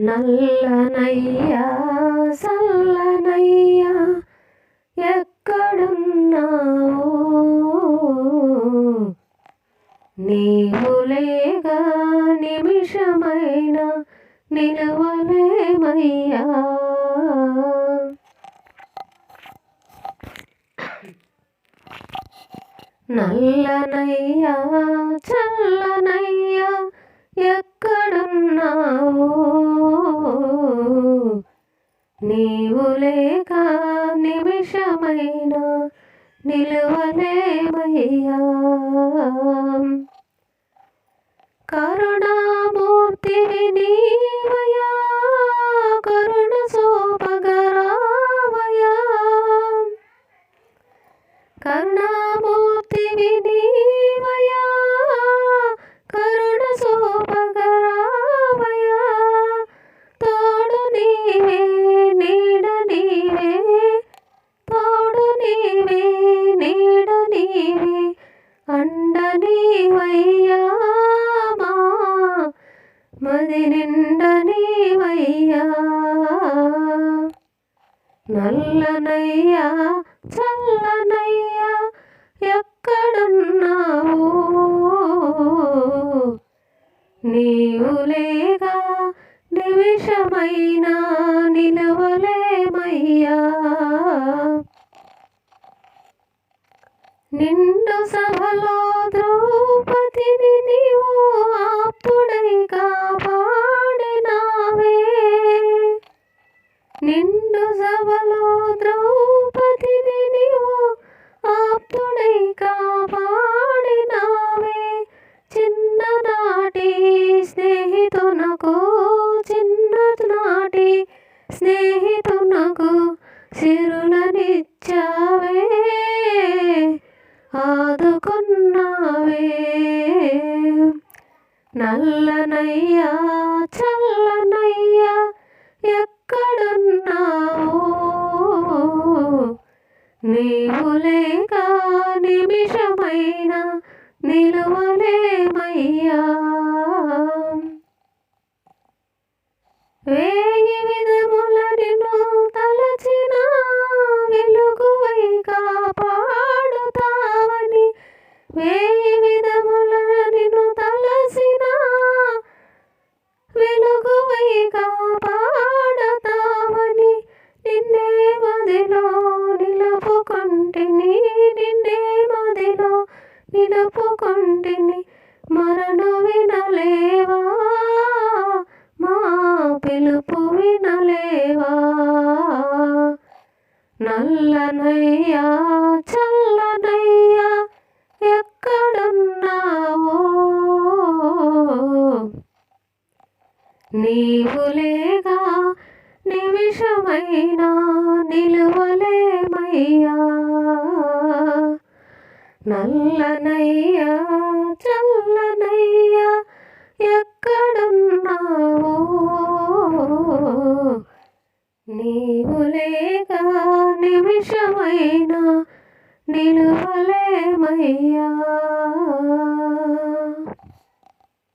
నల్లనయ్యా సల్లనయ్యా ఎక్కడున్నావు? నీవులేగా నిమిషమైన నిలవలేమయ్యా. నల్లనయ్యా చల్లనయ్యా ఎక్కడున్నావు? నీవు లేక నిమిషమైనా నిలువలేమయ్యా. కరుణామూర్తి నీవయా కరుణ సోపగరావయా. కరుణా మది నిండ నీవయ్యా. నల్లనయ్యా చల్లనయ్యా ఎక్కడున్నావు? నీవు లేగా నిమిషమైనా నిలవలేమయ్యా. నిండు సభలో సభలో ద్రౌపదిని నీవు అప్పుడై కాపాడినావే. చిన్ననాటి స్నేహితునకు చిన్ననాటి స్నేహితునకు సిరులనిచ్చావే. ఆదుకున్నావే. నల్లనయ్యా చల్లనయ్యా నీవు లేక నిమిషమైన నిలువలేమయ్యా. వేయి విధముల నిన్ను తలచిన వెలుగువై కాపాడుతావని వేయి నిలుపుకొంటిని మరణు వినలేవా? మా పిలుపు వినలేవా? నల్లనయ్యా చల్లనయ్యా ఎక్కడున్నావో? నీవులేగా నిమిషమైనా నిలువలేమయ్యా? నల్లనయ్యా చల్లనయ్యా ఎక్కడున్నావో? నీవు లేక నిమిషమైనా నిలువలేమయ్యా.